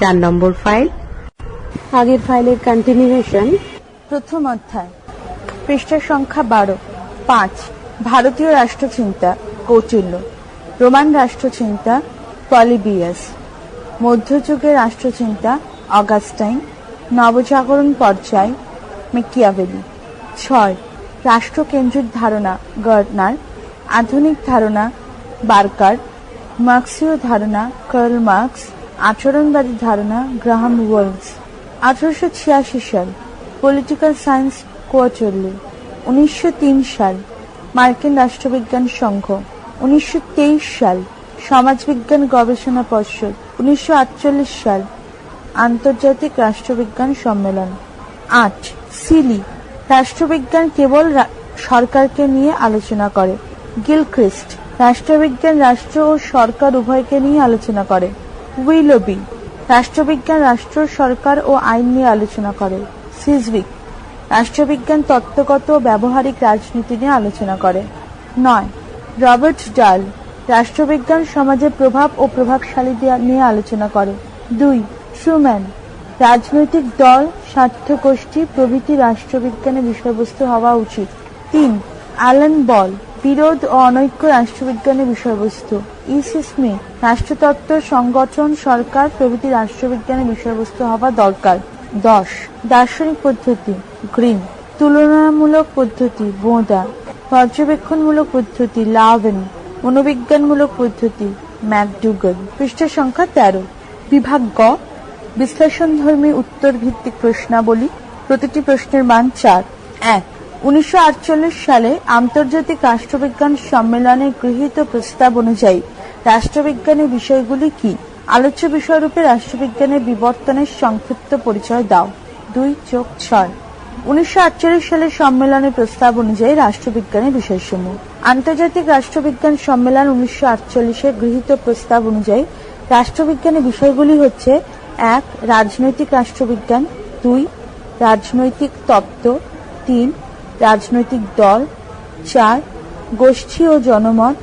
চার নম্বর ফাইল। আগের ফাইলের কন্টিনিউয়েশন প্রথম অধ্যায়। পৃষ্ঠা সংখ্যা বারো। পাঁচ। ভারতীয় রাষ্ট্রচিন্তা, কৌটিল্য। রোমান রাষ্ট্রচিন্তা, পলিবিয়াস। মধ্যযুগের রাষ্ট্রচিন্তা, অগাস্টাইন। নবজাগরণ পর্যায়, মেকিয়াভেলি। ছয়। রাষ্ট্রকেন্দ্রিক ধারণা গার্ডনার আধুনিক ধারণা, বার্কার। মার্ক্সীয় ধারণা, কার্ল মার্কস। আচরণবাদী ধারণা, গ্রাহাম ওয়েলস আঠারোশো ছিয়াশি সাল, পলিটিক্যাল সায়েন্স কোয়ার্টারলি উনিশশো তিন সাল, মার্কিন রাষ্ট্রবিজ্ঞান সংঘ। উনিশশো তেইশ সাল, সমাজবিজ্ঞান গবেষণা পর্ষদ। উনিশশো আটচল্লিশ সাল, আন্তর্জাতিক রাষ্ট্রবিজ্ঞান সম্মেলন। আট, সিলি, রাষ্ট্রবিজ্ঞান কেবল সরকারকে নিয়ে আলোচনা করে। গিলক্রিস্ট, রাষ্ট্রবিজ্ঞান রাষ্ট্র ও সরকার উভয়কে নিয়ে আলোচনা করে। উইলবি রাষ্ট্রবিজ্ঞান, রাষ্ট্র, সরকার ও আইন নিয়ে আলোচনা করে। সিজভিক, রাষ্ট্রবিজ্ঞান তত্ত্বগত ও ব্যবহারিক রাজনীতি নিয়ে আলোচনা করে। নয়, রবার্ট ডাল, রাষ্ট্রবিজ্ঞান সমাজের প্রভাব ও প্রভাবশালী নিয়ে আলোচনা করে। দুই ট্রুম্যান রাজনৈতিক দল স্বার্থ গোষ্ঠী প্রভৃতি রাষ্ট্রবিজ্ঞানের বিষয়বস্তু হওয়া উচিত। তিন অ্যালান বল বিরোধ ও অনৈক্য রাষ্ট্রবিজ্ঞানের বিষয়বস্তু। ইসি স্মিথ রাষ্ট্রতত্ত্ব সংগঠন, সরকার, প্রভৃতি রাষ্ট্রবিজ্ঞানের বিষয়বস্তু হওয়া দরকার। দশ, দার্শনিক পদ্ধতি, গ্রিন, তুলনামূলক পদ্ধতি, বোঁদা, পর্যবেক্ষণমূলক পদ্ধতি, লাভেন, মনোবিজ্ঞানমূলক পদ্ধতি, ম্যাকডুগল। পৃষ্ঠা সংখ্যা তেরো। বিভাগ গ, বিশ্লেষণধর্মী উত্তর ভিত্তিক প্রশ্নাবলী, প্রতিটি প্রশ্নের মান চার। এক উনিশশো আটচল্লিশ সালে আন্তর্জাতিক রাষ্ট্রবিজ্ঞান সম্মেলনে গৃহীত প্রস্তাব অনুযায়ী রাষ্ট্রবিজ্ঞানের বিষয়গুলি কি? আলোচ্য বিষয়রূপে রাষ্ট্রবিজ্ঞানের বিবর্তনের সংক্ষিপ্ত পরিচয় দাও। দুই চোখ ছয়। উনিশশো সালের সম্মেলনের প্রস্তাব অনুযায়ী রাষ্ট্রবিজ্ঞানের বিষয়সমূহ। আন্তর্জাতিক রাষ্ট্রবিজ্ঞান সম্মেলন উনিশশো আটচল্লিশে গৃহীত প্রস্তাব অনুযায়ী রাষ্ট্রবিজ্ঞানের বিষয়গুলি হচ্ছে, এক, রাজনৈতিক রাষ্ট্রবিজ্ঞান, দুই, রাজনৈতিক তত্ত্ব, তিন রাজনৈতিক দল, চার, গোষ্ঠী ও জনমত,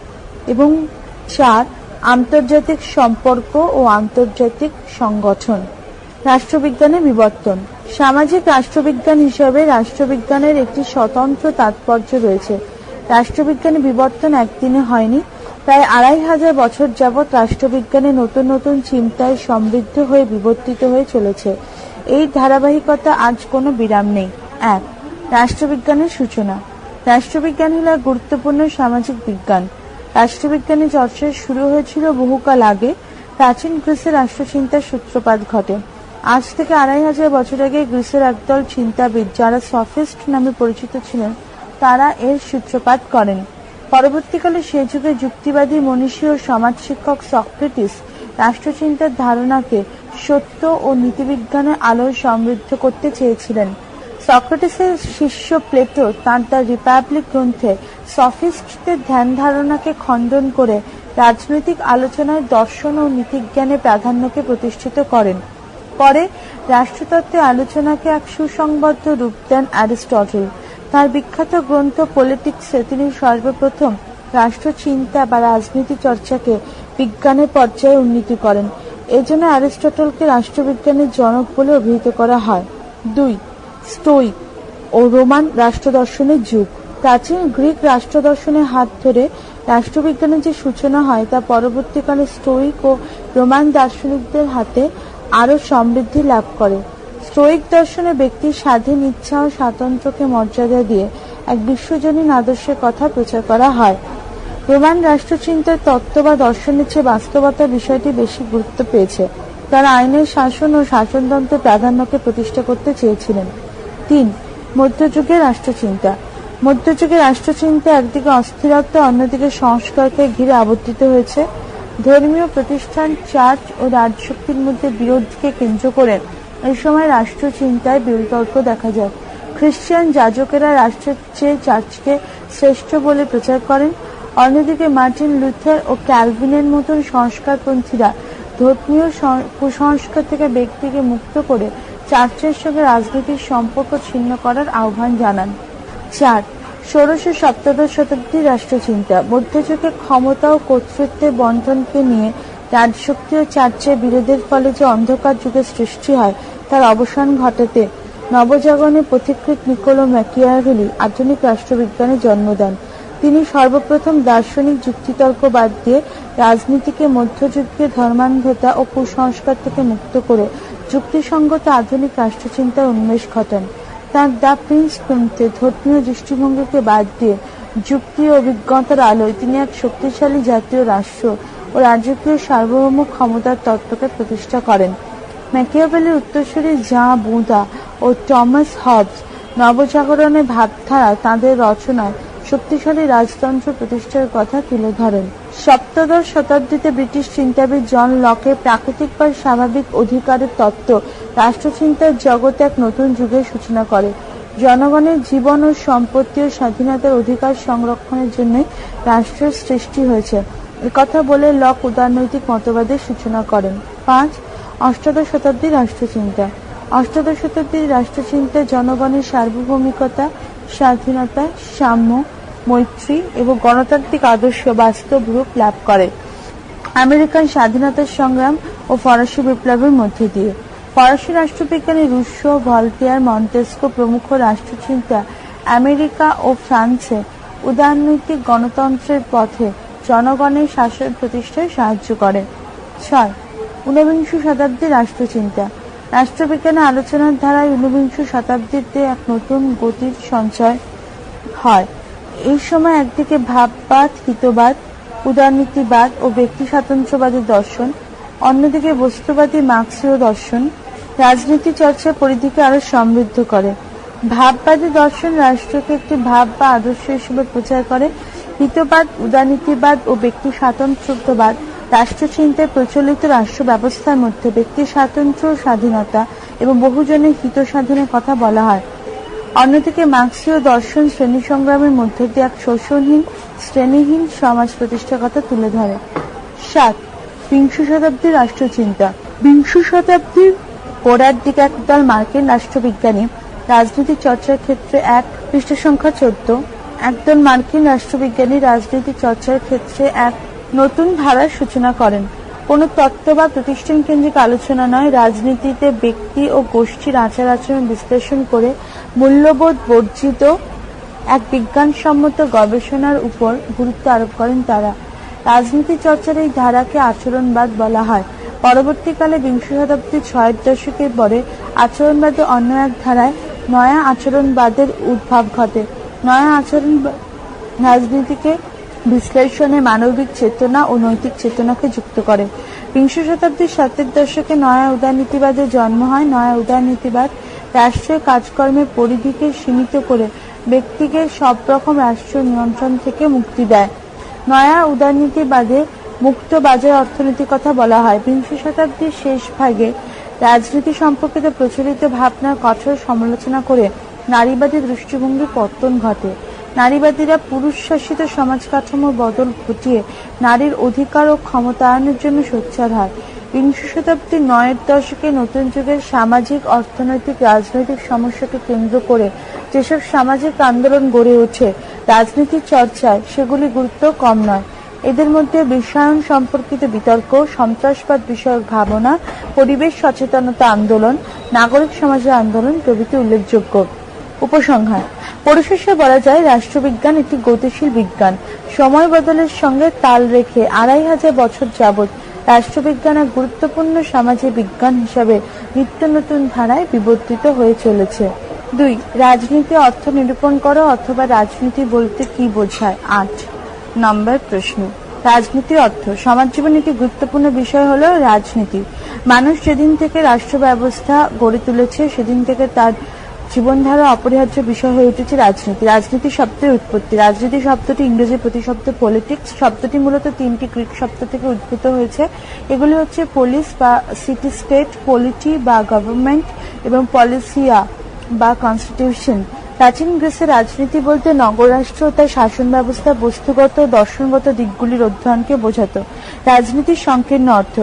এবং চার, আন্তর্জাতিক সম্পর্ক ও আন্তর্জাতিক সংগঠন। রাষ্ট্রবিজ্ঞানের বিবর্তন। সামাজিক রাষ্ট্রবিজ্ঞান হিসাবে রাষ্ট্রবিজ্ঞানের একটি স্বতন্ত্র তাৎপর্য রয়েছে। রাষ্ট্রবিজ্ঞানের বিবর্তন একদিনে হয়নি। প্রায় আড়াই হাজার বছর যাবৎ রাষ্ট্রবিজ্ঞানে নতুন নতুন চিন্তায় সমৃদ্ধ হয়ে বিবর্তিত হয়ে চলেছে। এই ধারাবাহিকতা আজ কোনো বিরাম নেই। এক রাষ্ট্রবিজ্ঞানের সূচনা। রাষ্ট্রবিজ্ঞান হল গুরুত্বপূর্ণ সামাজিক বিজ্ঞান। রাষ্ট্রবিজ্ঞানের চর্চা শুরু হয়েছিল বহুকাল আগে। প্রাচীন গ্রিসের রাষ্ট্রচিন্তার সূত্রপাত ঘটে। আজ থেকে আড়াই হাজার বছর আগে গ্রিসের একদল চিন্তাবিদ যারা সফিস্ট নামে পরিচিত ছিলেন, তারা এর সূত্রপাত করেন। পরবর্তীকালে সে যুগে যুক্তিবাদী মনীষী ও সমাজ শিক্ষক সক্রেটিস রাষ্ট্রচিন্তার ধারণাকে সত্য ও নীতিবিজ্ঞানের আলোয় সমৃদ্ধ করতে চেয়েছিলেন। সক্রেটিসের শিষ্য প্লেটো তাঁর দ্য রিপাবলিক গ্রন্থে সফিস্টদের ধ্যান ধারণাকে খণ্ডন করে রাজনৈতিক আলোচনায় দর্শন ও নীতিজ্ঞানের প্রাধান্যকে প্রতিষ্ঠিত করেন। পরে রাষ্ট্রতত্ত্বে আলোচনাকে এক সুসংবদ্ধ রূপ দেন অ্যারিস্টটল। তার বিখ্যাত গ্রন্থ পলিটিক্সে তিনি সর্বপ্রথম রাষ্ট্রচিন্তা বা রাজনীতি চর্চাকে বিজ্ঞানের পর্যায়ে উন্নীত করেন। এজন্য অ্যারিস্টটলকে রাষ্ট্রবিজ্ঞানের জনক বলে অভিহিত করা হয়। দুই স্টোইক ও রোমান রাষ্ট্রদর্শনের যুগ। প্রাচীন গ্রিক রাষ্ট্রদর্শনের হাত ধরে রাষ্ট্রবিজ্ঞানের যে সূচনা হয়, তা পরবর্তীকালে স্টোইক ও রোমান দার্শনিকদের হাতে আরও সমৃদ্ধি লাভ করে। স্টোইক দর্শনে ব্যক্তির স্বাধীন ইচ্ছা ও স্বাতন্ত্র্যকে মর্যাদা দিয়ে এক বিশ্বজনীন আদর্শের কথা প্রচার করা হয়। রোমান রাষ্ট্রচিন্তার তত্ত্ব বা দর্শনের চেয়ে বাস্তবতা বিষয়টি বেশি গুরুত্ব পেয়েছে। তারা আইনের শাসন ও শাসনতন্ত্রের প্রাধান্যকে প্রতিষ্ঠা করতে চেয়েছিলেন। তিন, মধ্যযুগের রাষ্ট্রচিন্তা। মধ্যযুগের রাষ্ট্রচিন্তা একদিকে অস্থিরতা, অন্যদিকে সংস্কারকে ঘিরে আবর্তিত হয়েছে। ধর্মীয় প্রতিষ্ঠান, চার্চ ও রাজশক্তির মধ্যে বিরোধকে কেন্দ্র করে এই সময় রাষ্ট্রচিন্তায় বিতর্ক দেখা যায়। খ্রিস্টান যাজকেরা রাষ্ট্রের চেয়ে চার্চকে শ্রেষ্ঠ বলে প্রচার করেন। অন্যদিকে মার্টিন লুথার ও ক্যালভিনের মতন সংস্কারপন্থীরা ধর্মীয় কুসংস্কার থেকে ব্যক্তিকে মুক্ত করে চার্চের সঙ্গে রাজনীতির সম্পর্ক ছিন্ন করার আহ্বান জানান। চার, ষোড়শ সপ্তদশ শতাব্দীর রাষ্ট্রচিন্তা। মধ্যযুগে ক্ষমতা ও কর্তৃত্বের বন্ধনকে নিয়ে রাজশক্তি ও চার্চের বিরোধের ফলে যে অন্ধকার যুগের সৃষ্টি হয়, তার অবসান ঘটাতে নবজাগরণে পথিকৃত নিকোলো ম্যাকিয়াভেলি আধুনিক রাষ্ট্রবিজ্ঞানের জন্ম দেন। তিনি সর্বপ্রথম দার্শনিক যুক্তিতর্ক বাদ দিয়ে রাজনীতিকে মধ্যযুগীয় ধর্মান্ধতা ও কুসংস্কার থেকে মুক্ত করে যুক্তিসঙ্গত আধুনিক রাষ্ট্রচিন্তার উন্মেষ ঘটান। তার দ্য প্রিন্স গ্রন্থে ধর্মীয় দৃষ্টিভঙ্গিকে বাদ দিয়ে যুক্তি ও অভিজ্ঞতার আলোয় তিনি এক শক্তিশালী জাতীয় রাষ্ট্র ও রাজকীয় সার্বভৌম ক্ষমতার তত্ত্বকে প্রতিষ্ঠা করেন। ম্যাকিয়াভেলির উত্তরসূরি জা বুদা ও টমাস হবস নবজাগরণের ভাবধারা তাদের রচনায় শক্তিশালী রাজতন্ত্র প্রতিষ্ঠার কথা তুলে ধরেন। সপ্তদশ শতাব্দীতে ব্রিটিশ চিন্তাবিদ জন লকে প্রাকৃতিক বা স্বাভাবিক অধিকারের তত্ত্ব রাষ্ট্রচিন্তার জগতে এক নতুন যুগের সূচনা করে। জনগণের জীবন ও সম্পত্তি ও স্বাধীনতার অধিকার সংরক্ষণের জন্য রাষ্ট্রের সৃষ্টি হয়েছে। একথা বলে লক উদারনৈতিক মতবাদের সূচনা করেন। পাঁচ, অষ্টাদশ শতাব্দীর রাষ্ট্রচিন্তা। অষ্টাদশ শতাব্দীর রাষ্ট্রচিন্তায় জনগণের সার্বভৌমিকতা, স্বাধীনতা, সাম্য মৈত্রী এবং গণতান্ত্রিক আদর্শ বাস্তব রূপ লাভ করে। আমেরিকান স্বাধীনতার সংগ্রাম ও ফরাসি বিপ্লবের মধ্যে দিয়ে। ফরাসি রাষ্ট্রবিজ্ঞানী রুশো ভলটিয়ার মন্টেস্কো প্রমুখ রাষ্ট্রচিন্তা আমেরিকা ও ফ্রান্সে উদারনৈতিক গণতন্ত্রের পথে জনগণের শাসন প্রতিষ্ঠায় সাহায্য করে। ছয়, ঊনবিংশ শতাব্দীর রাষ্ট্রচিন্তা। রাষ্ট্রবিজ্ঞানের আলোচনার ধারায় ঊনবিংশ শতাব্দীতে এক নতুন গতির সঞ্চয় হয়। এই সময় একদিকে ভাববাদ, হিতবাদ, উদারনীতিবাদ ও ব্যক্তি স্বাতন্ত্র্যবাদী দর্শন, অন্যদিকে বস্তুবাদী মার্ক্সীয় দর্শন। রাজনীতি চর্চার পরিধিকে আরও সমৃদ্ধ করে। ভাববাদী দর্শন রাষ্ট্রকে একটি ভাব বা আদর্শ হিসেবে প্রচার করে। হিতবাদ, উদারনীতিবাদ ও ব্যক্তি স্বাতন্ত্র্যবাদ রাষ্ট্রচিন্তায় প্রচলিত রাষ্ট্র ব্যবস্থার মধ্যে ব্যক্তি স্বাতন্ত্র্য স্বাধীনতা এবং বহুজনের হিত সাধনের কথা বলা হয়। অন্যদিকে মার্ক্সীয় দর্শন শ্রেণি সংগ্রামের মধ্য দিয়ে এক শোষণহীন, শ্রেণীহীন সমাজ প্রতিষ্ঠার কথা তুলে ধরে। সাত, বিংশ শতাব্দীর রাষ্ট্রচিন্তা। বিংশ শতাব্দীর গোড়ার দিকে একদল মার্কিন রাষ্ট্রবিজ্ঞানী, রাজনীতি চর্চার ক্ষেত্রে এক পৃষ্ঠ সংখ্যা চোদ্দ, একদল মার্কিন রাষ্ট্রবিজ্ঞানী রাজনীতি চর্চার ক্ষেত্রে এক নতুন ধারার সূচনা করেন। কোনো তত্ত্ব বা প্রতিষ্ঠান কেন্দ্রিক আলোচনা নয়। রাজনীতিতে ব্যক্তি ও গোষ্ঠীর আচার আচরণ বিশ্লেষণ করে মূল্যবোধ বর্জিত এক বিজ্ঞানসম্মত গবেষণার উপর গুরুত্ব আরোপ করেন তারা। রাজনীতি চর্চার এই ধারাকে আচরণবাদ বলা হয়। পরবর্তীকালে বিংশ শতাব্দীর ছয়ের দশকের পরে আচরণবাদে অন্য এক ধারায় নয়া আচরণবাদের উদ্ভব ঘটে। নয়া আচরণ রাজনীতিকে বিশ্লেষণে মানবিক চেতনা ও নৈতিক চেতনাকে যুক্ত করে। বিংশ শতাব্দীর সাতের দশকে নয়া উদারনীতিবাদের জন্ম হয়। নয়া উদারনীতিবাদ রাষ্ট্রীয় কাজকর্মের পরিধিকে সীমিত করে ব্যক্তিকে সব রকম রাষ্ট্রীয় নিয়ন্ত্রণ থেকে মুক্তি দেয়। নয়া উদারনীতিবাদে মুক্ত বাজার অর্থনীতির কথা বলা হয়। বিংশ শতাব্দীর শেষ ভাগে রাজনীতি সম্পর্কিত প্রচলিত ভাবনার কঠোর সমালোচনা করে নারীবাদী দৃষ্টিভঙ্গির পত্তন ঘটে। নারীবাদীরা পুরুষ শাসিত সমাজ কাঠামোর বদল ঘটিয়ে নারীর অধিকার ও ক্ষমতায়নের জন্য সোচ্চার হয়। বিংশ শতাব্দীর নয়ের দশকে নতুন যুগের সামাজিক, অর্থনৈতিক, রাজনৈতিক সমস্যাকে কেন্দ্র করে যেসব সামাজিক আন্দোলন গড়ে ওঠে রাজনীতির চর্চায়, সেগুলি গুরুত্ব কম নয়। এদের মধ্যে বিশ্বায়ন সম্পর্কিত বিতর্ক, সন্ত্রাসবাদ বিষয়ক ভাবনা, পরিবেশ সচেতনতা আন্দোলন, নাগরিক সমাজের আন্দোলন প্রভৃতি উল্লেখযোগ্য। উপসংহার। পরিশেষে বলা যায়, রাষ্ট্রবিজ্ঞান একটি গতিশীল বিজ্ঞান। সময় বদলের সঙ্গে তাল রেখে আড়াই হাজার বছর যাবৎ রাষ্ট্রবিজ্ঞান এক গুরুত্বপূর্ণ সামাজিক বিজ্ঞান হিসাবে নিত্য নতুন ধারায় বিবর্তিত হয়ে চলেছে। দুই, রাজনীতি অর্থ নিরূপণ করো অথবা রাজনীতি বলতে কি বোঝায়? আট, নম্বর প্রশ্ন। রাজনীতি অর্থ। সমাজ জীবনে একটি গুরুত্বপূর্ণ বিষয় হলো রাজনীতি। মানুষ যেদিন থেকে রাষ্ট্র ব্যবস্থা গড়ে তুলেছে, সেদিন থেকে তার জীবনধারা অপরিহার্য বিষয় হয়ে উঠেছে রাজনীতি। রাজনীতি শব্দের উৎপত্তি। রাজনীতি শব্দটি ইংরেজি প্রতিশব্দ পলিটিক্স শব্দটি মূলত তিনটি গ্রিক শব্দ থেকে উদ্ভূত হয়েছে। এগুলি হচ্ছে পুলিশ বা সিটি স্টেট পলিটি বা গভর্নমেন্ট এবং পলিসিয়া বা কনস্টিটিউশন প্রাচীন গ্রিসের রাজনীতি বলতে নগরাষ্ট্র ও তার শাসন ব্যবস্থা, বস্তুগত দর্শনগত দিকগুলির অধ্যয়নকে বোঝাতো। রাজনীতির সংকীর্ণ অর্থ।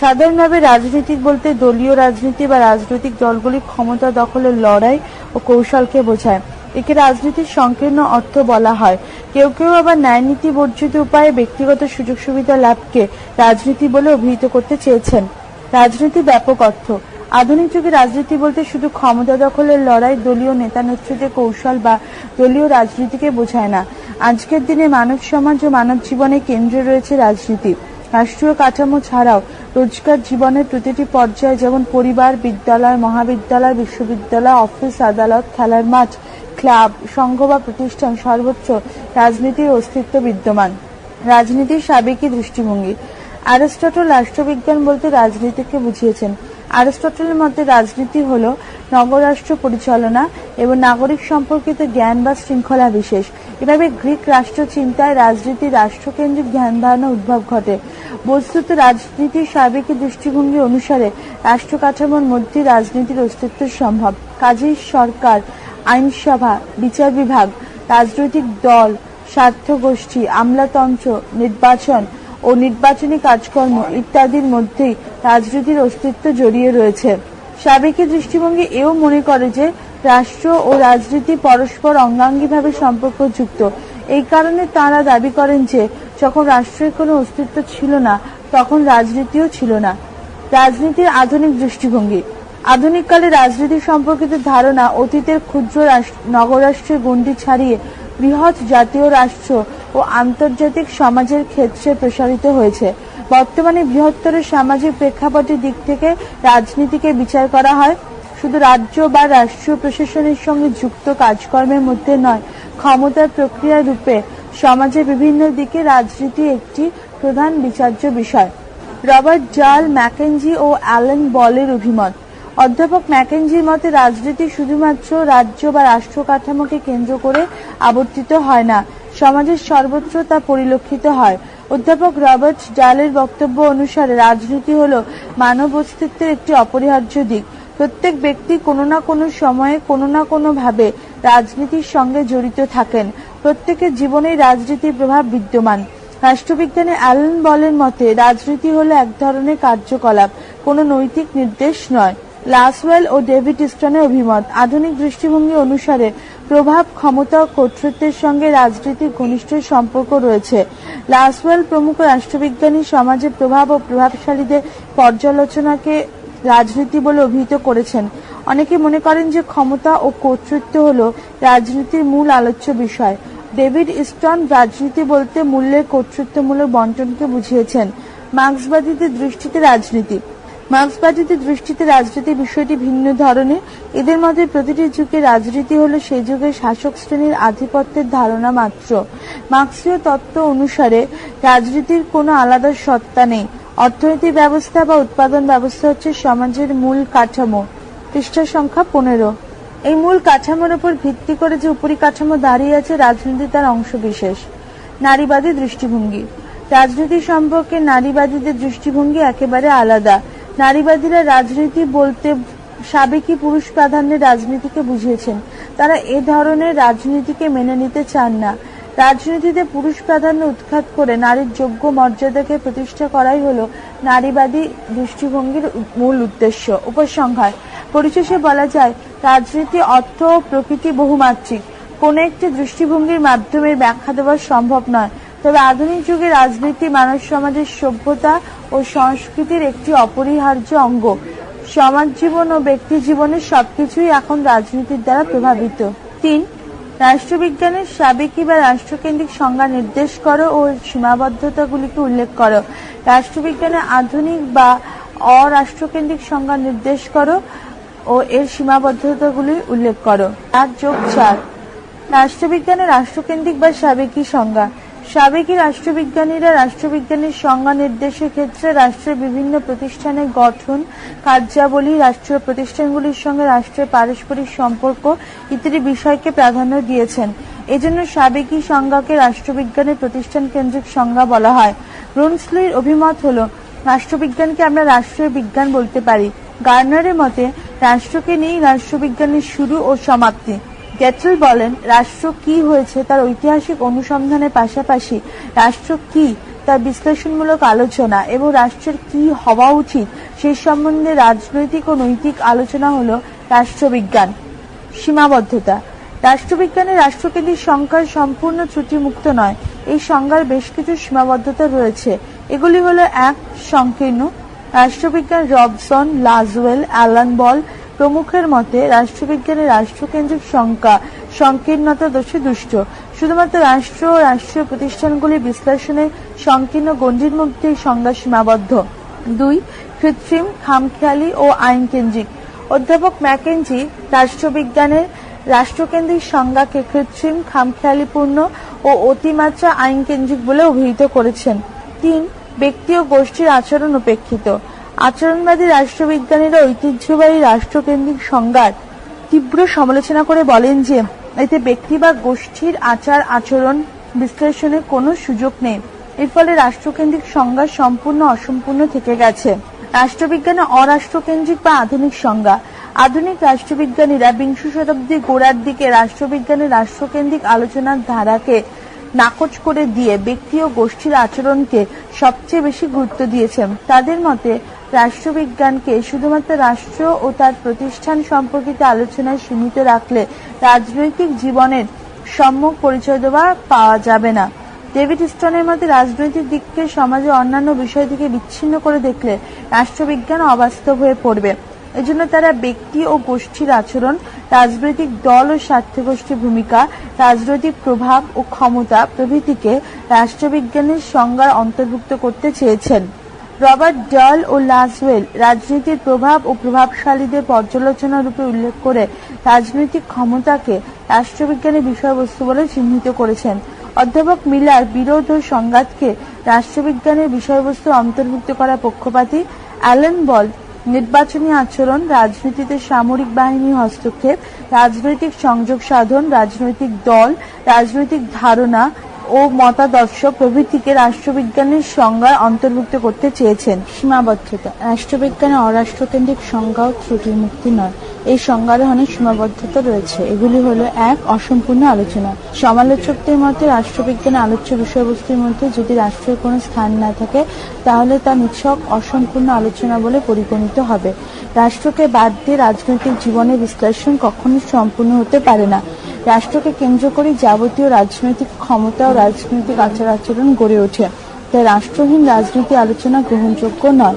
সাধারণভাবে রাজনীতি বলতে দলীয় রাজনীতি বা রাজনৈতিক দলগুলি ক্ষমতা দখলের লড়াই ও কৌশলকে বোঝায়। একে রাজনীতির সংকীর্ণ অর্থ বলা হয়। কেউ কেউ আবার ন্যায়নীতি বর্জিত উপায়ে ব্যক্তিগত সুযোগ সুবিধা লাভকে রাজনীতি বলে অভিহিত করতে চেয়েছেন। রাজনীতি ব্যাপক অর্থ। আধুনিক যুগে রাজনীতি বলতে শুধু ক্ষমতা দখলের লড়াই দলীয় নেতা নেতৃত্বের কৌশল বা দলীয় রাজনীতিকে বোঝায় না। আজকের দিনে মানব সমাজ ও মানব জীবনে কেন্দ্রে রয়েছে রাজনীতি। রাষ্ট্রীয় কাঠামো ছাড়াও রোজকার জীবনের প্রতিটি পর্যায়ে যেমন পরিবার, বিদ্যালয়, মহাবিদ্যালয়, বিশ্ববিদ্যালয়, অফিস, আদালত, খেলার মাঠ, ক্লাব, সংঘ বা প্রতিষ্ঠান সর্বোচ্চ রাজনীতির অস্তিত্ব বিদ্যমান। রাজনীতির সাবেকি দৃষ্টিভঙ্গি। অ্যারিস্টটল রাষ্ট্রবিজ্ঞান বলতে রাজনীতিকে বুঝিয়েছেন। অ্যারিস্টটলের মতে রাজনীতি হল নগরাষ্ট্র পরিচালনা এবং নাগরিক সম্পর্কিত জ্ঞান বা শৃঙ্খলা বিশেষ। এভাবে গ্রিক রাষ্ট্র চিন্তায় রাজনীতি রাষ্ট্রকেন্দ্রিক ধ্যান ধারণা উদ্ভব ঘটে। বস্তুত রাজনীতির সাবেকি দৃষ্টিভঙ্গি অনুসারে রাষ্ট্র কাঠামোর মধ্যে রাজনীতির অস্তিত্ব সম্ভব। কাজেই সরকার, আইনসভা, বিচার বিভাগ, রাজনৈতিক দল স্বার্থ গোষ্ঠী আমলাতন্ত্র, নির্বাচন ও নির্বাচনী কাজকর্ম ইত্যাদির মধ্যেই রাজনীতির অস্তিত্ব জড়িয়ে রয়েছে। সাবেকি দৃষ্টিভঙ্গি এও মনে করে যে রাষ্ট্র ও রাজনীতি পরস্পর অঙ্গাঙ্গিভাবে সম্পর্কযুক্ত। এই কারণে তারা দাবি করেন যে যখন রাষ্ট্রের কোনো অস্তিত্ব ছিল না, তখন রাজনীতিও ছিল না। রাজনীতির আধুনিক দৃষ্টিভঙ্গি। আধুনিককালে রাজনীতি সম্পর্কিত ধারণা অতীতের ক্ষুদ্র রাষ্ট্র- নগরাষ্ট্রের গণ্ডি ছাড়িয়ে বৃহৎ জাতীয় রাষ্ট্র ও আন্তর্জাতিক সমাজের ক্ষেত্রে প্রসারিত হয়েছে। বর্তমানে বৃহত্তর সামাজিক প্রেক্ষাপটের দিক থেকে রাজনীতিকে বিচার করা হয়। শুধু রাজ্য বা রাষ্ট্রীয় প্রশাসনের সঙ্গে যুক্ত কাজকর্মের মধ্যে নয়, ক্ষমতার প্রক্রিয়া রূপে সমাজের বিভিন্ন দিকে রাজনীতি একটি প্রধান বিচার্য বিষয়। রবার্ট জাল ম্যাকেনজি ও অ্যালেন বলের অভিমত। অধ্যাপক ম্যাকেনজির মতে, রাজনীতি শুধুমাত্র রাজ্য বা রাষ্ট্র কাঠামোকে কেন্দ্র করে আবর্তিত হয় না সমাজের সর্বত্র তা পরিলক্ষিত হয়। অধ্যাপক রবার্ট ডালের বক্তব্য অনুসারে রাজনীতি হল মানব অস্তিত্বের একটি অপরিহার্য দিক। প্রত্যেক ব্যক্তি কোনো না কোনো সময়ে কোনো না কোনো ভাবে রাজনীতির সঙ্গে জড়িত থাকেন। প্রত্যেকের জীবনেই রাজনীতির প্রভাব বিদ্যমান। রাষ্ট্রবিজ্ঞানী অ্যালেন বলের মতে, রাজনীতি হলো এক ধরনের কার্যকলাপ, কোনো নৈতিক নির্দেশ নয়। লাসওয়েল ও ডেভিড ইস্টনের অভিমত, আধুনিক দৃষ্টিভঙ্গি অনুসারে প্রভাব ক্ষমতা কর্তৃত্বের সঙ্গে রাজনীতির ঘনিষ্ঠ সম্পর্ক রয়েছে। লাসওয়েল প্রমুখ রাষ্ট্রবিজ্ঞানী, সমাজে প্রভাব ও প্রভাবশালীদের পর্যালোচনাকে রাজনীতি বলে অভিহিত করেছেন। অনেকে মনে করেন যে ক্ষমতা ও কর্তৃত্ব হল রাজনীতির মূল আলোচ্য বিষয়। ডেভিড ইস্টন রাজনীতি বলতে মূল্যের কর্তৃত্বমূলক বন্টনকে বুঝিয়েছেন। মার্ক্সবাদীদের দৃষ্টিতে রাজনীতি। মার্ক্সবাদীদের দৃষ্টিতে রাজনীতি বিষয়টি ভিন্ন ধরনের। এদের মধ্যে প্রতিটি যুগে রাজনীতি হলো সেই যুগের শাসক শ্রেণির আধিপত্যের ধারণা মাত্র। মার্ক্সীয় তত্ত্ব অনুসারে রাজনীতির কোনো আলাদা সত্তা নেই। অর্থনৈতিক ব্যবস্থা বা উৎপাদন ব্যবস্থা হচ্ছে সমাজের মূল কাঠামো। পৃষ্ঠা সংখ্যা পনেরো। এই মূল কাঠামোর উপর ভিত্তি করে যে উপরিকাঠামো দাঁড়িয়ে আছে, রাজনীতি তার অংশ বিশেষ নারীবাদী দৃষ্টিভঙ্গি। রাজনীতি সম্পর্কে নারীবাদীদের দৃষ্টিভঙ্গি একেবারে আলাদা। নারীবাদীরা রাজনীতি বলতে সাবেকি পুরুষ প্রাধান্যের রাজনীতিকে বুঝিয়েছেন। তারা এ ধরনের রাজনীতিকে মেনে নিতে চান না। রাজনীতিতে পুরুষ প্রাধান্য উৎখাত করে নারীর যোগ্য মর্যাদাকে প্রতিষ্ঠা করাই হলো নারীবাদী দৃষ্টিভঙ্গির মূল উদ্দেশ্য। উপসংহার, পরিশেষে বলা যায়, রাজনীতি অর্থ ও প্রকৃতি বহুমাত্রিক। কোন একটি দৃষ্টিভঙ্গির মাধ্যমে ব্যাখ্যা দেওয়া সম্ভব নয়। তবে আধুনিক যুগে রাজনীতি মানব সমাজের সভ্যতা ও সংস্কৃতির একটি অপরিহার্য অঙ্গ। সমাজ জীবন ও ব্যক্তি জীবনের সবকিছুই এখন রাজনীতির দ্বারা প্রভাবিত। তিন, রাষ্ট্রবিজ্ঞানের সাবেকি বা রাষ্ট্রকেন্দ্রিক সংজ্ঞা নির্দেশ করো ও সীমাবদ্ধতাগুলিকে উল্লেখ করো। রাষ্ট্রবিজ্ঞানের আধুনিক বা অরাষ্ট্রকেন্দ্রিক সংজ্ঞা নির্দেশ করো ও এর সীমাবদ্ধতাগুলি উল্লেখ করো। চার যোগ চার রাষ্ট্রবিজ্ঞানের রাষ্ট্রকেন্দ্রিক বা সাবেকি সংজ্ঞা। সাবেকি রাষ্ট্রবিজ্ঞানীরা রাষ্ট্রবিজ্ঞানের সংজ্ঞা নির্দেশের ক্ষেত্রে রাষ্ট্রের বিভিন্ন প্রতিষ্ঠানের গঠন, কার্যাবলী, রাষ্ট্রীয় প্রতিষ্ঠানগুলির সঙ্গে রাষ্ট্রের পারস্পরিক সম্পর্ক ইত্যাদি বিষয়কে প্রাধান্য দিয়েছেন। এজন্য সাবেকি সংজ্ঞাকে রাষ্ট্রবিজ্ঞানের প্রতিষ্ঠান কেন্দ্রিক সংজ্ঞা বলা হয়। রুনসলির অভিমত হলো, রাষ্ট্রবিজ্ঞানকে আমরা রাষ্ট্রীয় বিজ্ঞান বলতে পারি। গার্নারের মতে, রাষ্ট্রকে নিয়েই রাষ্ট্রবিজ্ঞানের শুরু ও সমাপ্তি। গেটল বলেন, রাষ্ট্র কি হয়েছে তার ঐতিহাসিক অনুসন্ধানের পাশাপাশি রাষ্ট্র কি তার বিশ্লেষণমূলক আলোচনা এবং রাষ্ট্রের কি হওয়া উচিত সেই সম্বন্ধে রাজনৈতিক ও নৈতিক আলোচনা হলো রাষ্ট্রবিজ্ঞান। সীমাবদ্ধতা। রাষ্ট্রবিজ্ঞানে রাষ্ট্রকেন্দ্রিক সংখ্যার সম্পূর্ণ ত্রুটিমুক্ত নয়। এই সংজ্ঞার বেশ কিছু সীমাবদ্ধতা রয়েছে। এগুলি হলো এক, সংকীর্ণ। রাষ্ট্রবিজ্ঞান রবসন, লাজওয়েল, অ্যালান বল প্রমুখের মতে রাষ্ট্রবিজ্ঞানের রাষ্ট্রকেন্দ্রিক সংখ্যা সংকীর্ণতা দোষে দুষ্ট। শুধুমাত্র রাষ্ট্র ও রাষ্ট্রীয় প্রতিষ্ঠানগুলি বিশ্লেষণের সংকীর্ণ গণ্ডির মধ্যে সংজ্ঞা সীমাবদ্ধ। দুই, কৃত্রিম, খামখেয়ালি ও আইনকেন্দ্রিক। অধ্যাপক ম্যাকেনজি রাষ্ট্রবিজ্ঞানের রাষ্ট্রকেন্দ্রিক সংজ্ঞাকে কৃত্রিম, খামখেয়ালিপূর্ণ ও অতিমাত্রা আইনকেন্দ্রিক বলে অভিহিত করেছেন। তিন, ব্যক্তি ও গোষ্ঠীর আচরণ উপেক্ষিত। আচরণবাদী রাষ্ট্রবিজ্ঞানীরা ঐতিহ্যবাহী রাষ্ট্রকেন্দ্রিক সংজ্ঞার তীব্র সমালোচনা করে বলেন যে, এতে ব্যক্তি বা গোষ্ঠীর আচার, আচরণ বিশ্লেষণের কোনো সুযোগ নেই। এর ফলে রাষ্ট্রকেন্দ্রিক সংজ্ঞা সম্পূর্ণ অসম্পূর্ণ থেকে গেছে। রাষ্ট্রবিজ্ঞানে অরাষ্ট্রকেন্দ্রিক বা আধুনিক সংজ্ঞা। আধুনিক রাষ্ট্রবিজ্ঞানীরা বিংশ শতাব্দীর গোড়ার দিকে রাষ্ট্রবিজ্ঞানের রাষ্ট্রকেন্দ্রিক আলোচনার ধারাকে নাকচ করে দিয়ে ব্যক্তি ও গোষ্ঠীর আচরণকে সবচেয়ে বেশি গুরুত্ব দিয়েছেন। তাদের মতে রাষ্ট্রবিজ্ঞানকে শুধুমাত্র রাষ্ট্র ও তার প্রতিষ্ঠান সম্পর্কিত আলোচনায় সীমিত রাখলে রাজনৈতিক জীবনের সম্যক পরিচয় দেওয়া পাওয়া যাবে না। ডেভিড স্টনের মতে, রাজনৈতিক দিককে সমাজে অন্যান্য বিষয় থেকে বিচ্ছিন্ন করে দেখলে রাষ্ট্রবিজ্ঞান অবাস্তব হয়ে পড়বে। এজন্য তারা ব্যক্তি ও গোষ্ঠীর আচরণ, রাজনৈতিক দল ও স্বার্থগোষ্ঠীর ভূমিকা, রাজনৈতিক প্রভাব ও ক্ষমতা প্রভৃতিকে রাষ্ট্রবিজ্ঞানের সংজ্ঞার অন্তর্ভুক্ত করতে চেয়েছেন। রবার্ট ডাল ও লাজওয়েল রাজনীতির প্রভাব ও প্রভাবশালীদের পর্যালোচনা রূপে উল্লেখ করে রাজনৈতিক ক্ষমতাকে রাষ্ট্রবিজ্ঞানের বিষয়বস্তু বলে চিহ্নিত করেছেন। অধ্যাপক মিলার বিরোধ ও সংঘাতকে রাষ্ট্রবিজ্ঞানের বিষয়বস্তু অন্তর্ভুক্ত করা পক্ষপাতী। অ্যালেন বল, নির্বাচনী আচরণ, রাজনীতিতে সামরিক বাহিনী হস্তক্ষেপ, রাজনৈতিক সংযোগ সাধন, রাজনৈতিক দল, রাজনৈতিক ধারণা ও মতাদর্শ প্রভৃতিকে রাষ্ট্রবিজ্ঞানের সংজ্ঞায় অন্তর্ভুক্ত করতে চেয়েছেন। সীমাবদ্ধতা। রাষ্ট্রবিজ্ঞানে অরাষ্ট্রকেন্দ্রিক সংজ্ঞা ও ত্রুটি মুক্তি নয়। এই সংজ্ঞার অনেক সীমাবদ্ধতা রয়েছে। এগুলি হলো, এক, অসম্পূর্ণ আলোচনা। সমালোচকদের মতে রাষ্ট্রবিজ্ঞানের আলোচ্য বিষয়বস্তুর মধ্যে যদি রাষ্ট্রের কোনো স্থান না থাকে, তাহলে তা নিছক, অসম্পূর্ণ আলোচনা বলে পরিগণিত হবে। রাষ্ট্রকে বাদ দিয়ে রাজনৈতিক জীবনের বিশ্লেষণ কখনোই সম্পূর্ণ হতে পারে না। রাষ্ট্রকে কেন্দ্র করে যাবতীয় রাজনৈতিক ক্ষমতা ও রাজনৈতিক আচার আচরণ গড়ে ওঠে। তাই রাষ্ট্রহীন রাজনীতি আলোচনা গ্রহণযোগ্য নয়।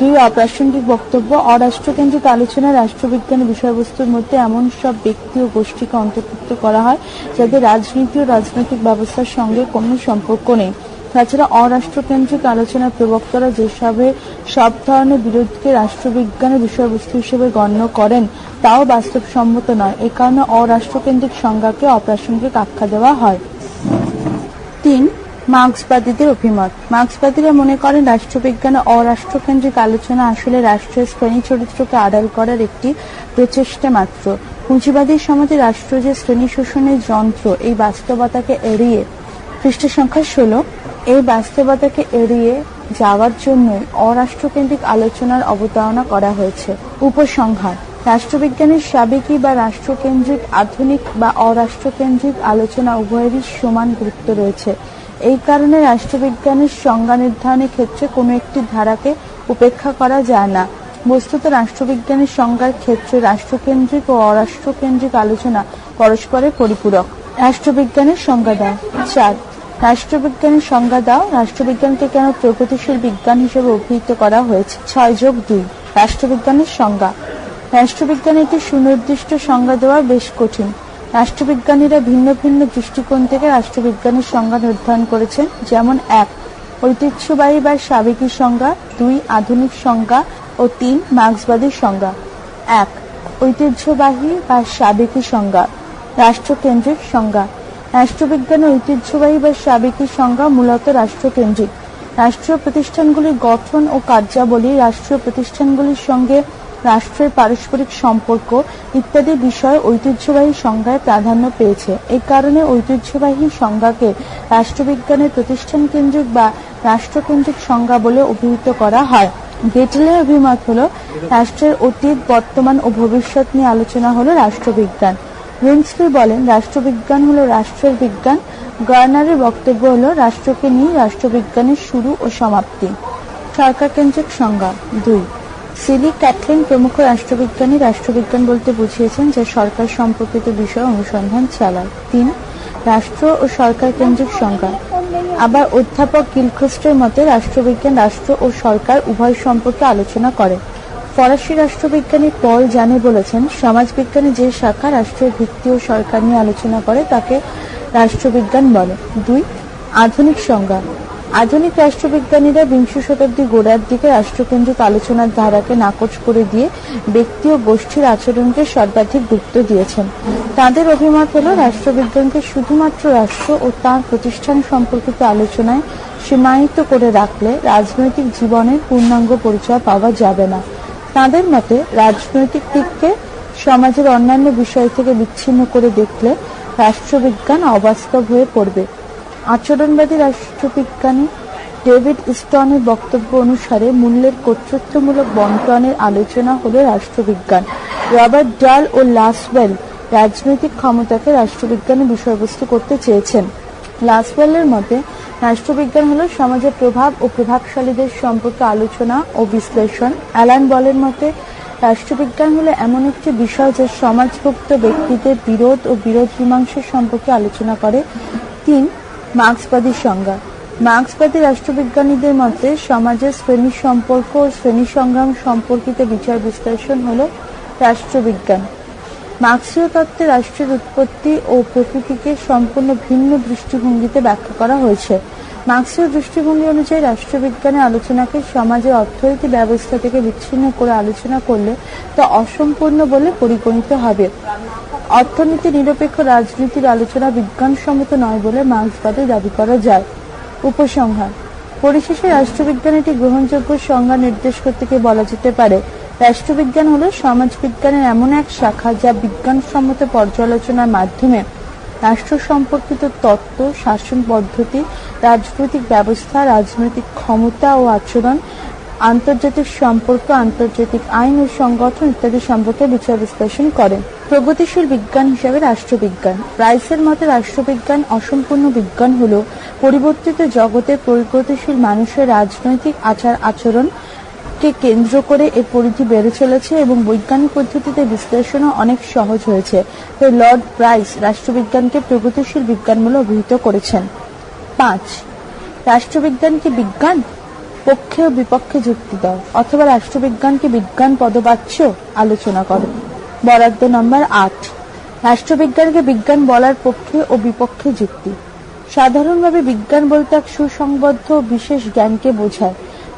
দুই অপ্রাসঙ্গিক বক্তব্য, অরাষ্ট্রকেন্দ্রিক আলোচনায় রাষ্ট্রবিজ্ঞানের বিষয়বস্তুর মধ্যে এমন সব ব্যক্তি ও গোষ্ঠীকে অন্তর্ভুক্ত করা হয় যাদের রাজনীতি ও রাজনৈতিক ব্যবস্থার সঙ্গে কোনো সম্পর্ক নেই। তাছাড়া অরাষ্ট্রকেন্দ্রিক আলোচনার প্রবক্তারা যেসবে সব ধরনের বিরোধকে রাষ্ট্রবিজ্ঞানের বিষয়বস্তু হিসেবে গণ্য করেন, তাও বাস্তবসম্মত নয়। এ কারণে অরাষ্ট্রকেন্দ্রিক সংজ্ঞাকে অপ্রাসঙ্গিক আখ্যা দেওয়া হয়। তিন, মার্ক্সবাদীদের অভিমত। মার্ক্সবাদীরা মনে করেন রাষ্ট্রবিজ্ঞানে অরাষ্ট্রকেন্দ্রিক আলোচনা আসলে রাষ্ট্রের শ্রেণি চরিত্রকে আড়াল করার একটি প্রচেষ্টা মাত্র। পুঁজিবাদী সমাজে রাষ্ট্র যে শ্রেণি শোষণের যন্ত্র, এই বাস্তবতাকে এড়িয়ে পৃষ্ঠ সংখ্যা ষোলো এই বাস্তবতাকে এড়িয়ে যাওয়ার জন্যই অরাষ্ট্রকেন্দ্রিক আলোচনার অবতারণা করা হয়েছে। উপসংহার, রাষ্ট্রবিজ্ঞানের সাবেকি বা রাষ্ট্রকেন্দ্রিক আধুনিক বা অরাষ্ট্রকেন্দ্রিক আলোচনা উভয়েরই সমান গুরুত্ব রয়েছে। এই কারণে রাষ্ট্রবিজ্ঞানের সংজ্ঞা নির্ধারণের ক্ষেত্রে কোনো একটি ধারাকে উপেক্ষা করা যায় না। বস্তুত রাষ্ট্রবিজ্ঞানের সংজ্ঞার ক্ষেত্রে রাষ্ট্রকেন্দ্রিক ও অরাষ্ট্রকেন্দ্রিক আলোচনা পরস্পরের পরিপূরক। রাষ্ট্রবিজ্ঞানের সংজ্ঞা দাও। চার রাষ্ট্রবিজ্ঞানের সংজ্ঞা দাও। রাষ্ট্রবিজ্ঞানকে কেন প্রগতিশীল বিজ্ঞান হিসেবে অভিহিত করা হয়েছে? ছয় যোগ দুই, রাষ্ট্রবিজ্ঞানের সংজ্ঞা। রাষ্ট্রবিজ্ঞানের একটি সুনির্দিষ্ট সংজ্ঞা দেওয়া বেশ কঠিন। রাষ্ট্রবিজ্ঞানীরা ভিন্ন ভিন্ন দৃষ্টিকোণ থেকে রাষ্ট্রবিজ্ঞানের সংজ্ঞা নির্ধারণ করেছেন। যেমন এক, ঐতিহ্যবাহী বা সাবেকি সংজ্ঞা। দুই, আধুনিক সংজ্ঞা। ও তিন, মার্ক্সবাদী সংজ্ঞা। এক, ঐতিহ্যবাহী বা সাবেকি সংজ্ঞা। রাষ্ট্রকেন্দ্রিক সংজ্ঞা। রাষ্ট্রবিজ্ঞানের ঐতিহ্যবাহী বা সাবেকি সংজ্ঞা মূলত রাষ্ট্রকেন্দ্রিক। রাষ্ট্রীয় প্রতিষ্ঠানগুলির গঠন ও কার্যাবলী, রাষ্ট্রীয় প্রতিষ্ঠানগুলির সঙ্গে রাষ্ট্রের পারস্পরিক সম্পর্ক ইত্যাদি বিষয় ঐতিহ্যবাহী সংজ্ঞায় প্রাধান্য পেয়েছে। এই কারণে ঐতিহ্যবাহী সংজ্ঞাকে রাষ্ট্রবিজ্ঞানের প্রতিষ্ঠান কেন্দ্রিক বা রাষ্ট্রকেন্দ্রিক সংজ্ঞা বলে অভিহিত করা হয়। গেটলের অভিমত হলো, রাষ্ট্রের অতীত, বর্তমান ও ভবিষ্যৎ নিয়ে আলোচনা হলো রাষ্ট্রবিজ্ঞান। রুমস্কি বলেন, রাষ্ট্রবিজ্ঞান হলো রাষ্ট্রের বিজ্ঞান। গার্নারের বক্তব্য হলো, রাষ্ট্রকে নিয়ে রাষ্ট্রবিজ্ঞানের শুরু ও সমাপ্তি। সরকার কেন্দ্রিক সংজ্ঞা দুই। সিলি ক্যাটলিন প্রমুখ রাষ্ট্রবিজ্ঞানী রাষ্ট্রবিজ্ঞান বলতে বুঝিয়েছেন যে, সরকার সম্পর্কিত বিষয় অনুসন্ধান চালায়। তিন, রাষ্ট্র ও সরকার কেন্দ্রিক সংজ্ঞা। আবার অধ্যাপক গিলখ্রিস্টের মতে, রাষ্ট্রবিজ্ঞান রাষ্ট্র ও সরকার উভয় সম্পর্কে আলোচনা করে। ফরাসি রাষ্ট্রবিজ্ঞানী পল জানে বলেছেন, সমাজবিজ্ঞানে যে শাখা রাষ্ট্রের ভিত্তি ও সরকার নিয়ে আলোচনা করে, তাকে রাষ্ট্রবিজ্ঞান বলে। দুই, আধুনিক সংজ্ঞা। আধুনিক রাষ্ট্রবিজ্ঞানীরা বিংশ শতাব্দী গোড়ার দিকে রাষ্ট্রকেন্দ্রিক আলোচনার ধারাকে নাকচ করে দিয়ে ব্যক্তি ও গোষ্ঠীর আচরণকে সর্বাধিক গুরুত্ব দিয়েছেন। তাদের অভিমত হল, রাষ্ট্রবিজ্ঞানকে শুধুমাত্র রাষ্ট্র ও তার প্রতিষ্ঠান সম্পর্কিত আলোচনায় সীমায়িত করে রাখলে রাজনৈতিক জীবনের পূর্ণাঙ্গ পরিচয় পাওয়া যাবে না। তাদের মতে রাজনৈতিক দিককে সমাজের অন্যান্য বিষয় থেকে বিচ্ছিন্ন করে দেখলে রাষ্ট্রবিজ্ঞান অবাস্তব হয়ে পড়বে। আচরণবাদী রাষ্ট্রবিজ্ঞানী ডেভিড স্টনের বক্তব্য অনুসারে মূল্যের কর্তৃত্বমূলক বন্টনের আলোচনা হল রাষ্ট্রবিজ্ঞান। রবার্ট ডাল ও লাসওয়েল রাজনৈতিক ক্ষমতাকে রাষ্ট্রবিজ্ঞানের বিষয়বস্তু করতে চেয়েছেন। লাসওয়েলের মতে রাষ্ট্রবিজ্ঞান হলো সমাজের প্রভাব ও প্রভাবশালীদের সম্পর্কে আলোচনা ও বিশ্লেষণ। অ্যালান বলের মতে, রাষ্ট্রবিজ্ঞান হলো এমন একটি বিষয় যা সমাজভুক্ত ব্যক্তিদের বিরোধ ও বিরোধ মীমাংসা সম্পর্কে আলোচনা করে। তিন, মার্ক্সবাদী সংজ্ঞা। মার্ক্সবাদী রাষ্ট্রবিজ্ঞানীদের মতে, সমাজের শ্রেণি সম্পর্ক ও শ্রেণি সংগ্রাম সম্পর্কিত বিচার বিশ্লেষণ হল রাষ্ট্রবিজ্ঞান। মার্ক্সীয় তত্ত্বে রাষ্ট্রের উৎপত্তি ও প্রকৃতিকে সম্পূর্ণ ভিন্ন দৃষ্টিভঙ্গিতে ব্যাখ্যা করা হয়েছে। মার্ক্সীয় দৃষ্টিভঙ্গি অনুযায়ী রাষ্ট্রবিজ্ঞানের আলোচনাকে সমাজের অর্থনৈতিক ব্যবস্থা থেকে বিচ্ছিন্ন করে আলোচনা করলে তা অসম্পূর্ণ বলে পরিগণিত হবে। অর্থনীতি নিরপেক্ষ রাজনীতির আলোচনা বিজ্ঞানসম্মত নয় বলে মার্ক্সবাদে দাবি করা যায়। উপসংহার, পরিশেষে রাষ্ট্রবিজ্ঞান একটি গ্রহণযোগ্য সংজ্ঞা নির্দেশ করতে গিয়ে বলা যেতে পারে রাষ্ট্রবিজ্ঞান হলো সমাজবিজ্ঞানের এমন এক শাখা যা বিজ্ঞানসম্মত পর্যালোচনার মাধ্যমে রাষ্ট্র সম্পর্কিত তত্ত্ব, শাসন পদ্ধতি, রাজনৈতিক ব্যবস্থা, রাজনৈতিক ক্ষমতা ও আচরণ, আন্তর্জাতিক সম্পর্ক, আন্তর্জাতিক আইন ও সংগঠন ইত্যাদি সম্পর্কে বিচার বিশ্লেষণ করে। প্রগতিশীল বিজ্ঞান হিসাবে রাষ্ট্রবিজ্ঞান। প্রাইসের মতে রাষ্ট্রবিজ্ঞান অসম্পূর্ণ বিজ্ঞান হল পরিবর্তিত জগতে প্রগতিশীল মানুষের রাজনৈতিক আচার আচরণ কে কেন্দ্র করে এর পরিধি বেড়ে চলেছে এবং বৈজ্ঞানিক পদ্ধতিতে বিশ্লেষণও অনেক সহজ হয়েছে। তাই লর্ড প্রাইস রাষ্ট্রবিজ্ঞানকে প্রগতিশীল বিজ্ঞান বলে অভিহিত করেছেন। পাঁচ, রাষ্ট্রবিজ্ঞান কি বিজ্ঞান? পক্ষে ও বিপক্ষে যুক্তি দাও, অথবা রাষ্ট্রবিজ্ঞানকে বিজ্ঞান পদবাচ্য আলোচনা করো। বরাদ্দ নম্বর আট রাষ্ট্রবিজ্ঞানকে বিজ্ঞান বলার পক্ষে ও বিপক্ষে যুক্তি? সাধারণভাবে বিজ্ঞান বলতে এক সুসংবদ্ধ বিশেষ জ্ঞানকে বোঝায়।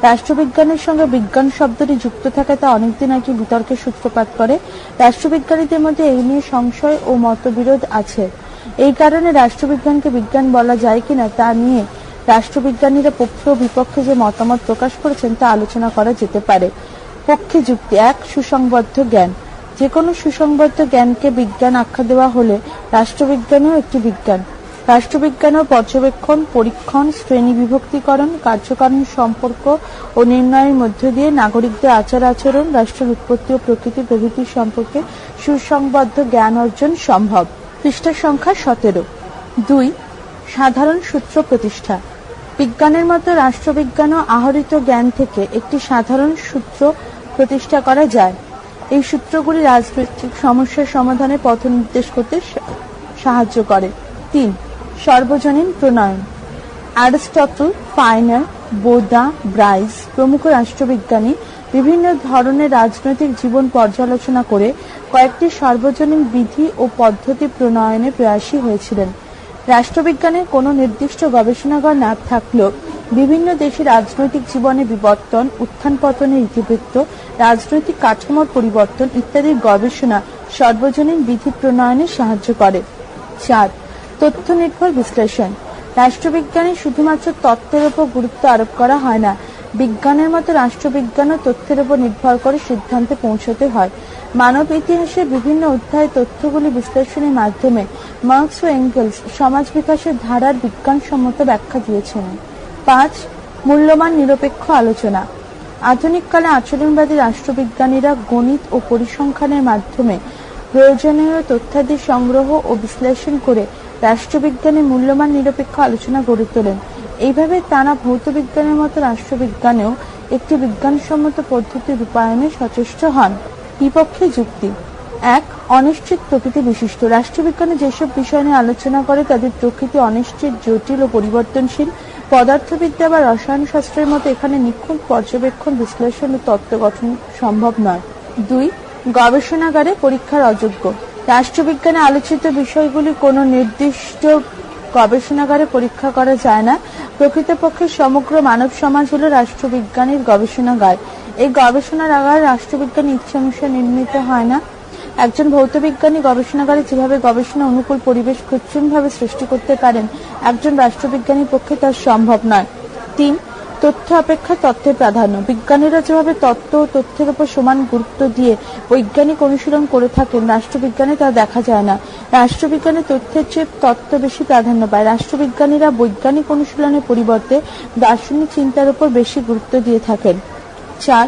রাষ্ট্রবিজ্ঞানের সঙ্গে বিজ্ঞান শব্দটি যুক্ত থাকা তা অনেকদিন আগে বিতর্কের সূত্রপাত করে। রাষ্ট্রবিজ্ঞানীদের মধ্যে এই নিয়ে সংশয় ও মতবিরোধ আছে। এই কারণে রাষ্ট্রবিজ্ঞানকে বিজ্ঞান বলা যায় কিনা তা নিয়ে রাষ্ট্রবিজ্ঞানীরা পক্ষে ও বিপক্ষে যে মতামত প্রকাশ করেছেন তা আলোচনা করা যেতে পারে। পক্ষে যুক্তি এক, সুসংবদ্ধ জ্ঞান। যে কোনো সুসংবদ্ধ জ্ঞানকে বিজ্ঞান আখ্যা দেওয়া হলে রাষ্ট্রবিজ্ঞানও একটি বিজ্ঞান। রাষ্ট্রবিজ্ঞান ও পর্যবেক্ষণ, পরীক্ষণ, শ্রেণি বিভক্তিকরণ, কার্যকারণ সম্পর্ক ও নির্ণয়ের মধ্য দিয়ে নাগরিকদের আচার আচরণ, রাষ্ট্রের উৎপত্তি ও প্রকৃতি প্রভৃতি সম্পর্কে সুসংবদ্ধ জ্ঞান অর্জন সম্ভব। পৃষ্ঠা সংখ্যা সতেরো। দুই, সাধারণ সূত্র প্রতিষ্ঠা। বিজ্ঞানের মতো রাষ্ট্রবিজ্ঞানও আহরিত জ্ঞান থেকে একটি সাধারণ সূত্র প্রতিষ্ঠা করা যায়। এই সূত্রগুলি রাজনৈতিক সমস্যার সমাধানে পথ নির্দেশ করতে সাহায্য করে। তিন সর্বজনীন প্রণয়ন। অ্যারিস্টটল, ফাইনার বোদা ব্রাইস প্রমুখ রাষ্ট্রবিজ্ঞানী বিভিন্ন ধরনের রাজনৈতিক জীবন পর্যালোচনা করে কয়েকটি সর্বজনীন বিধি ও পদ্ধতি প্রণয়নে প্রয়াসী হয়েছিলেন। রাষ্ট্রবিজ্ঞানের কোনো নির্দিষ্ট গবেষণাগার না থাকলেও বিভিন্ন দেশের রাজনৈতিক জীবনে বিবর্তন উত্থান পতনের ইতিবৃত্ত, রাজনৈতিক কাঠামোর পরিবর্তন ইত্যাদির গবেষণা সর্বজনীন বিধি প্রণয়নে সাহায্য করে। চার তথ্য নির্ভর বিশ্লেষণ। রাষ্ট্রবিজ্ঞানে শুধুমাত্র তত্ত্বের উপর গুরুত্ব আরোপ করা হয় না, বিজ্ঞানের মতো রাষ্ট্রবিজ্ঞানও তথ্যের উপর নির্ভর করে সিদ্ধান্তে পৌঁছতে হয়। মানব ইতিহাসের বিভিন্ন অধ্যায় তথ্যগুলি বিশ্লেষণের মাধ্যমে মার্কস ও এঙ্গেলস সমাজ বিকাশের ধারার বিজ্ঞানসম্মত ব্যাখ্যা দিয়েছেন। পাঁচ, মূল্যবান নিরপেক্ষ আলোচনা। আধুনিককালে আচরণবাদী রাষ্ট্রবিজ্ঞানীরা গণিত ও পরিসংখ্যানের মাধ্যমে প্রয়োজনীয় তথ্যাদি সংগ্রহ ও বিশ্লেষণ করে রাষ্ট্রবিজ্ঞানের মূল্যমান নিরপেক্ষ আলোচনা গড়ে তোলেন। এইভাবে তারা ভৌত বিজ্ঞানের মতো রাষ্ট্রবিজ্ঞানেও একটি বিজ্ঞানসম্মত পদ্ধতি রূপায়ণে সচেষ্ট হন। বিপক্ষে যুক্তি। এক, অনিশ্চিত প্রকৃতি বিশিষ্ট। রাষ্ট্রবিজ্ঞানে যেসব বিষয় নিয়ে আলোচনা করে, তাদের প্রকৃতি অনিশ্চিত, জটিল ও পরিবর্তনশীল। পদার্থবিদ্যা বা রসায়ন শাস্ত্রের মতো এখানে নিখুঁত পর্যবেক্ষণ, বিশ্লেষণ ও তত্ত্ব গঠন সম্ভব নয়। দুই, গবেষণাগারে পরীক্ষার অযোগ্য। রাষ্ট্রবিজ্ঞানে আলোচিত বিষয়গুলি কোনো নির্দিষ্ট গবেষণাগারে পরীক্ষা করা যায় না। প্রকৃতপক্ষে সমগ্র মানব সমাজ হল রাষ্ট্রবিজ্ঞানের গবেষণাগার। এই গবেষণাগার রাষ্ট্রবিজ্ঞানী ইচ্ছা অনুসারে নির্মিত হয় না। একজন ভৌতবিজ্ঞানী গবেষণাগারে যেভাবে গবেষণা অনুকূল পরিবেশ কৃত্রিমভাবে সৃষ্টি করতে পারেন, একজন রাষ্ট্রবিজ্ঞানীর পক্ষে তা সম্ভব নয়। তিন তথ্য অপেক্ষা তত্ত্বের প্রাধান্য। বিজ্ঞানীরা যেভাবে তত্ত্ব ও তথ্যের উপর সমান গুরুত্ব দিয়ে বৈজ্ঞানিক অনুশীলন করে থাকেন, রাষ্ট্রবিজ্ঞানে তা দেখা যায় না। রাষ্ট্রবিজ্ঞানে তথ্যের চেয়ে তত্ত্ব বেশি প্রাধান্য পায়। রাষ্ট্রবিজ্ঞানীরা বৈজ্ঞানিক অনুশীলনের পরিবর্তে দার্শনিক চিন্তার উপর বেশি গুরুত্ব দিয়ে থাকেন। চার,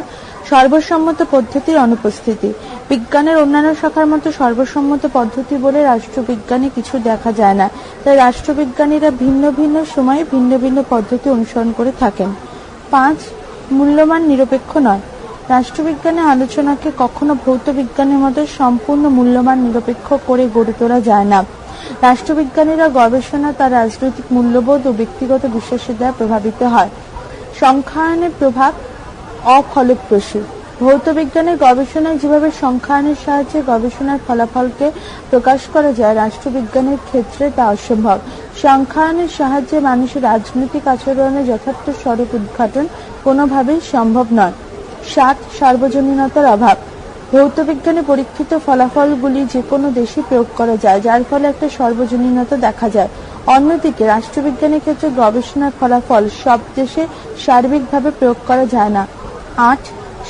সর্বসম্মত পদ্ধতির অনুপস্থিতি। বিজ্ঞানের অন্যান্য শাখার মতো সর্বসম্মত পদ্ধতি বলে রাষ্ট্রবিজ্ঞানে কিছু দেখা যায় না। তাই রাষ্ট্রবিজ্ঞানীরা ভিন্ন ভিন্ন সময়ে ভিন্ন ভিন্ন পদ্ধতি অনুসরণ করে থাকেন। পাঁচ মূল্যমান নিরপেক্ষ নয়। রাষ্ট্রবিজ্ঞানে আলোচনাকে কখনো ভৌত বিজ্ঞানের মতো সম্পূর্ণ মূল্যমান নিরপেক্ষ করে গড়ে তোলা যায় না। রাষ্ট্রবিজ্ঞানীরা গবেষণা, তার রাজনৈতিক মূল্যবোধ ও ব্যক্তিগত বিশ্বাসের দ্বারা প্রভাবিত হয়। সংখ্যায়নের প্রভাব অফলপ্রসূ। ভৌত বিজ্ঞানের গবেষণায় যেভাবে সংখ্যায়নের সাহায্যে গবেষণার ফলাফলকে প্রকাশ করা যায় রাষ্ট্রবিজ্ঞানের ক্ষেত্রে তা অসম্ভব। সংখ্যায়নের সাহায্যে মানুষের রাজনৈতিক আচরণের যথার্থ স্বরূপ উদ্ঘাটন কোনোভাবেই সম্ভব নয়। সাত, সার্বজনীনতার অভাব। ভৌত বিজ্ঞানে পরীক্ষিত ফলাফলগুলি যে কোনো দেশে প্রয়োগ করা যায়, যার ফলে একটা সর্বজনীনতা দেখা যায়। অন্যদিকে, রাষ্ট্রবিজ্ঞানের ক্ষেত্রে গবেষণার ফলাফল সব দেশে সার্বিকভাবে প্রয়োগ করা যায় না। আট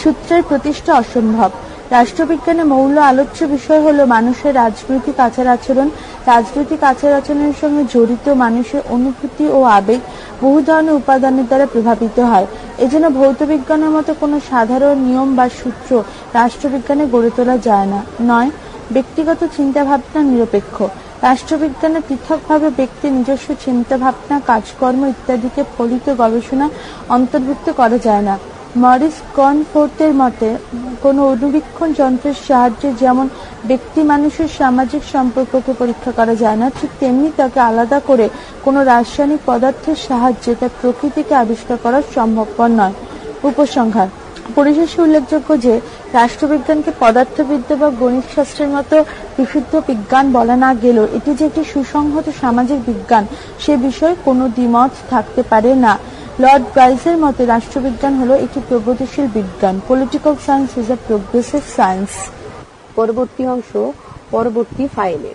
সূত্রের প্রতিষ্ঠা অসম্ভব। রাষ্ট্রবিজ্ঞানে মৌল আলোচ্য বিষয় হলো মানুষের রাজনৈতিক আচার আচরণ। রাজনৈতিক আচার আচরণের সঙ্গে জড়িত মানুষের অনুভূতি ও আবেগ বহু ধরনের উপাদানের দ্বারা প্রভাবিত হয়। এজন্য ভৌত বিজ্ঞানের মতো কোনো সাধারণ নিয়ম বা সূত্র রাষ্ট্রবিজ্ঞানে গড়ে তোলা যায় না। নয়, ব্যক্তিগত চিন্তাভাবনা নিরপেক্ষ। রাষ্ট্রবিজ্ঞানে পৃথকভাবে ব্যক্তির নিজস্ব চিন্তাভাবনা, কাজকর্ম ইত্যাদিকে ফলিত গবেষণা অন্তর্ভুক্ত করা যায় না। মরিস কনফোর্টের মতে, কোনো অনুবীক্ষণ যন্ত্রের সাহায্যে যেমন ব্যক্তি মানুষের সামাজিক সম্পর্ককে পরীক্ষা করা যায় না, ঠিক তেমনি তাকে আলাদা করে কোনো রাসায়নিক পদার্থের সাহায্যে তার প্রকৃতিকে আবিষ্কার করা সম্ভবপর নয়। উপসংহার, পরিশেষে উল্লেখযোগ্য যে, রাষ্ট্রবিজ্ঞানকে পদার্থবিদ্যা বা গণিত শাস্ত্রের মতো বিশুদ্ধ বিজ্ঞান বলা না গেলেও, এটি যে একটি সুসংহত সামাজিক বিজ্ঞান, সে বিষয়ে কোনো দ্বিমত থাকতে পারে না। লর্ড গাইজের মতে রাষ্ট্রবিজ্ঞান হলো একটি প্রগতিশীল বিজ্ঞান political science is a progressive science পরবর্তী অংশ, পরবর্তী ফাইলে।